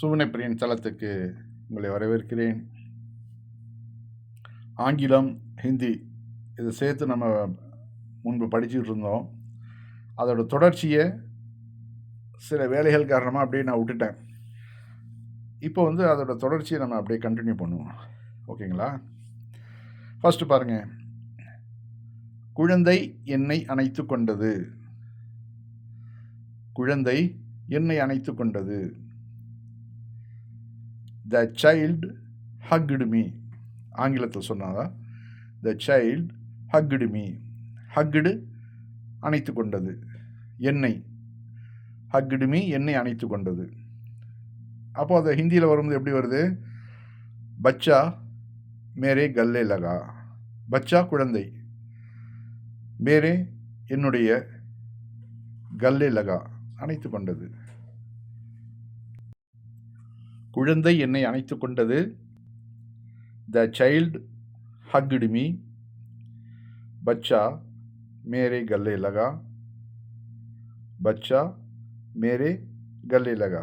சுவனை பிரியன் தளத்துக்கு உங்களை வரவேற்கிறேன். ஆங்கிலம் ஹிந்தி இதை சேர்த்து நம்ம முன்பு படிச்சுட்டு இருந்தோம். அதோட தொடர்ச்சியை சில வேலைகள் காரணமாக அப்படியே நான் விட்டுட்டேன். இப்போ வந்து அதோட தொடர்ச்சியை நம்ம அப்படியே கண்டினியூ பண்ணுவோம். ஓகேங்களா? ஃபஸ்ட்டு பாருங்கள் குழந்தை என்னை அணைத்து கொண்டது. குழந்தை என்னை அணைத்து கொண்டது. த சைல்டு ஹக்டு மீ ஆங்கிலத்தில் சொன்னாதான் the child hugged me hugged அணைத்து கொண்டது. என்னை. ஹக்டு மீ என்னை அணைத்து கொண்டது. அப்போ அதை ஹிந்தியில் வரும்போது எப்படி வருது? பச்சா மேரே கல்லே லகா. பச்சா குழந்தை. மேரே என்னுடைய கல்லே லகா. அணைத்து கொண்டது. குழந்தை என்னை அணைத்து கொண்டது. த சைல்டு ஹக்டு மீ பச்சா மேரே கல்லே லகா. பச்சா மேரே கல்லே லகா.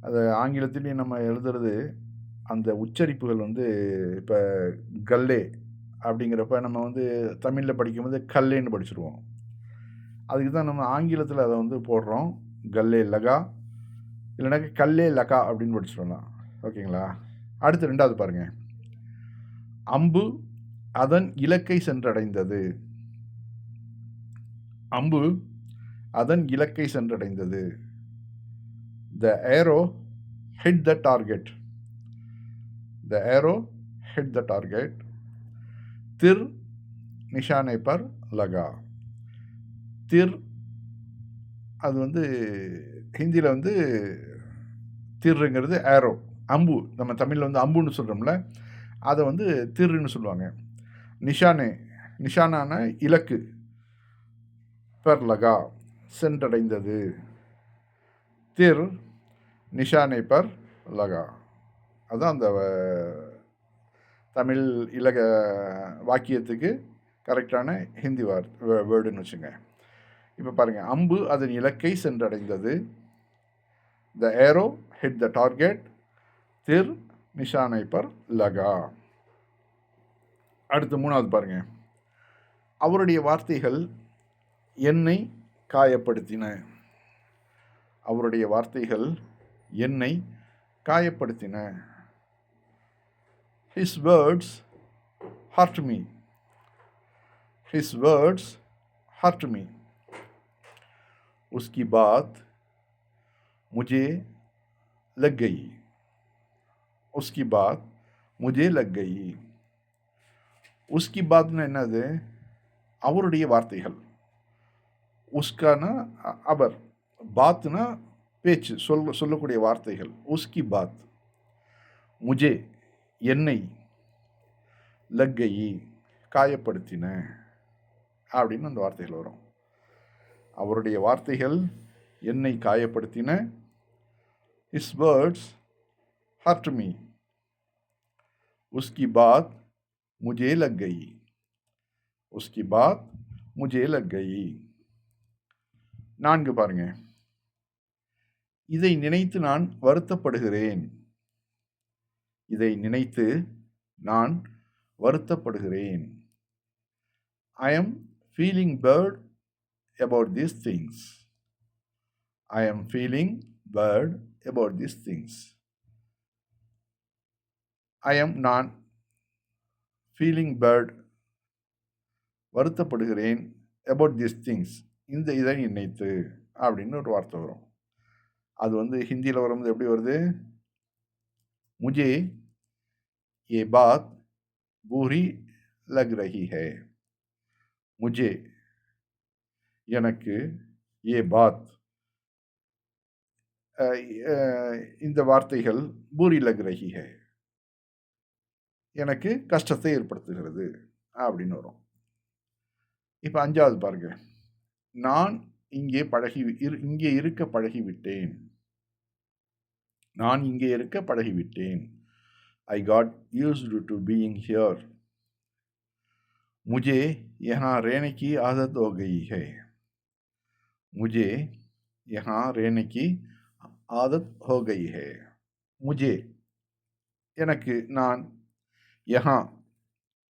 அது ஆங்கிலத்திலையும் நம்ம எழுதுறது அந்த உச்சரிப்புகள் வந்து இப்போ கல்லே அப்படிங்கிறப்ப நம்ம வந்து தமிழில் படிக்கும்போது கல்லேன்னு படிச்சிருவோம். அதுக்கு தான் நம்ம ஆங்கிலத்தில் அதை வந்து போடுறோம். கல்லே லகா. இல்லைனாக்கா கல்லே லகா அப்படின்னு படிச்சிடலாம் ஓகேங்களா? அடுத்து ரெண்டாவது பாருங்கள் அம்பு அதன் இலக்கை சென்றடைந்தது. அம்பு அதன் இலக்கை சென்றடைந்தது. The arrow hit the target the arrow hit the target திர் நிஷானை பர் லகா. திர் அது வந்து ஹிந்தியில் வந்து திருங்கிறது ஏரோ அம்பு. நம்ம தமிழில் வந்து அம்புன்னு சொல்கிறோம்ல அதை வந்து திருன்னு சொல்லுவாங்க. நிஷானே நிஷானான இலக்கு. பர்லகா சென்றடைந்தது. திர் நிஷானை பர் லகா அதுதான் அந்த தமிழ் இலக வாக்கியத்துக்கு கரெக்டான ஹிந்தி வார் வேர்டுன்னு வச்சுங்க. இப்போ பாருங்கள் அம்பு அதன் இலக்கை சென்றடைந்தது. The arrow hit the target திர் நிஷானை பர் லகா. அடுத்து மூணாவது பாருங்கள் அவருடைய வார்த்தைகள் என்னை காயப்படுத்தின. அவருடைய வார்த்தைகள் என்னை காயப்படுத்தின. His words hurt me his words hurt me उसकी बात मुझे लग गई उसकी बात முஜே லக் கை உஸ்கி பாத்னு என்னது அவருடைய வார்த்தைகள் உஸ்கானா அவர் பாத்னா பேச்சு சொல் சொல்லக்கூடிய வார்த்தைகள் உஸ்கி பாத் முஜே என்னை லக்கையி காயப்படுத்தின அப்படின்னு அந்த வார்த்தைகள் வரும் அவருடைய வார்த்தைகள் என்னை காயப்படுத்தின. இஸ் வேர்ட்ஸ் ஹர்ட் மீ உஸ்கி பாத் முஜே லக் கई உஸ்கி பாத் முஜே லக் கई நான்கு பாருங்க. இதை நினைத்து நான் வருத்தப்படுகிறேன். இதை நினைத்து நான் வருத்தப்படுகிறேன். I am feeling bad about these things. I am feeling bad about these things. I am நான் ஃபீலிங் பேர்ட் வருத்தப்படுகிறேன் அபவுட் திஸ் திங்ஸ் இந்த இதை நினைத்து அப்படின்னு ஒரு வார்த்தை வரும். அது வந்து ஹிந்தியில் வரும்போது எப்படி வருது? முஜே ஏ பாத் பூரி லக் ரஹி ஹே. முஜே எனக்கு ஏ பாத் இந்த வார்த்தைகள் பூரி லக் ரஹி ஹே எனக்கு கஷ்டத்தை ஏற்படுத்துகிறது அப்படின்னு வரும் இப்போ அஞ்சாவது பாருங்க நான் இங்கே பழகி இங்கே இருக்க பழகிவிட்டேன் நான் இங்கே இருக்க பழகிவிட்டேன் I got used to being here मुझे यहाँ रहने की आदत हो गई है मुझे यहाँ रहने की आदत हो गई है முஜே எனக்கு நான் யஹா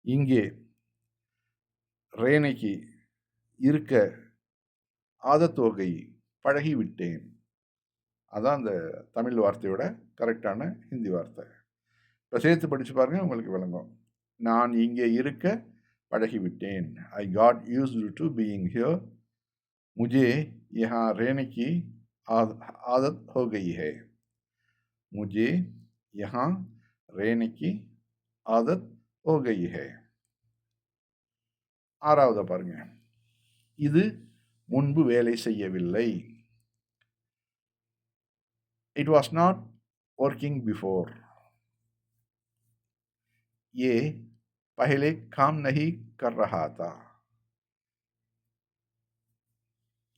இங்கே ரேனைக்கு இருக்க ஆதத்தோகை பழகிவிட்டேன் அதான் அந்த தமிழ் வார்த்தையோட கரெக்டான ஹிந்தி வார்த்தை இப்போ சேர்த்து படித்து பாருங்கள் உங்களுக்கு விளங்கும் நான் இங்கே இருக்க பழகிவிட்டேன் I got use to being here मुझे यहाँ रहने की आदत हो गई है मुझे यहाँ रहने की आदत हो गई है ஆறாவது பாருங்க இது முன்பு வேலை செய்யவில்லை it was not working before ये पहले काम नहीं कर रहा था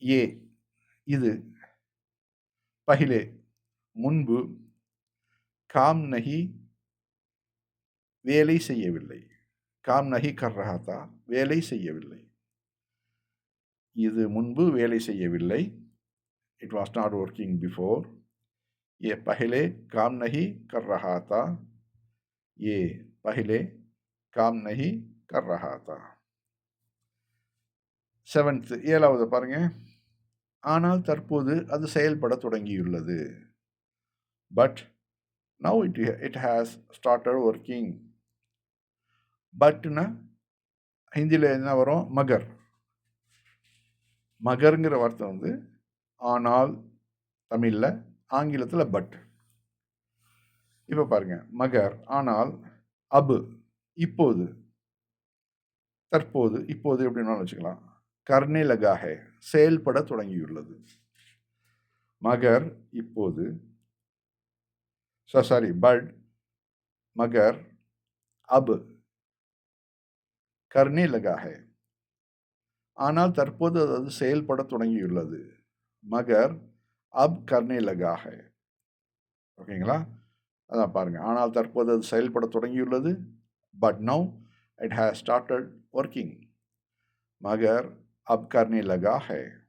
ये இது பஹிலே முன்பு காம் நகி வேலை செய்யவில்லை காம் நகி கர் ரஹாத்தா வேலை செய்யவில்லை இது முன்பு வேலை செய்யவில்லை it was not working before ये पहले काम नहीं कर रहा था ये पहले काम नहीं कर रहा था செவன்த்து ஏழாவது பாருங்க ஆனால் தற்போது அது செயல்பட தொடங்கியுள்ளது. But now it it has started working Patna ஹிந்தியில் என்ன வரும்? மகர். மகருங்கிற வார்த்தை வந்து ஆனால் தமிழில் ஆங்கிலத்தில் பட் இப்போ பாருங்க. மகர் ஆனால் அபு இப்போது. தற்போது இப்போது எப்படின்னாலும் வச்சுக்கலாம். கர்ணே செயல்பட தொடங்கியுள்ளது. மகர் இப்போது சாரி பட் மகர் அப் கர்ணே ஆனால் தற்போது அது செயல்பட தொடங்கியுள்ளது. மகர் அப் கர்னே ஓகேங்களா? அதான் பாருங்கள் ஆனால் தற்போது அது செயல்பட தொடங்கியுள்ளது but now it has started working. மகர் अब करने लगा है।